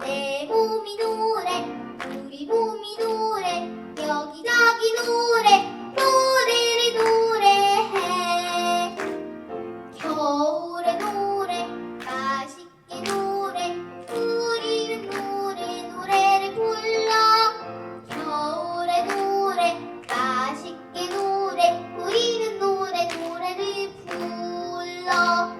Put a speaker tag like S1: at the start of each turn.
S1: 내 봄이 노래 우리 봄이 노래 여기저기 노래 노래를 노래해. 겨울에 노래 맛있게 노래 우리는 노래 노래를 불러. 겨울에 노래 맛있게 노래 우리는 노래 노래를 불러.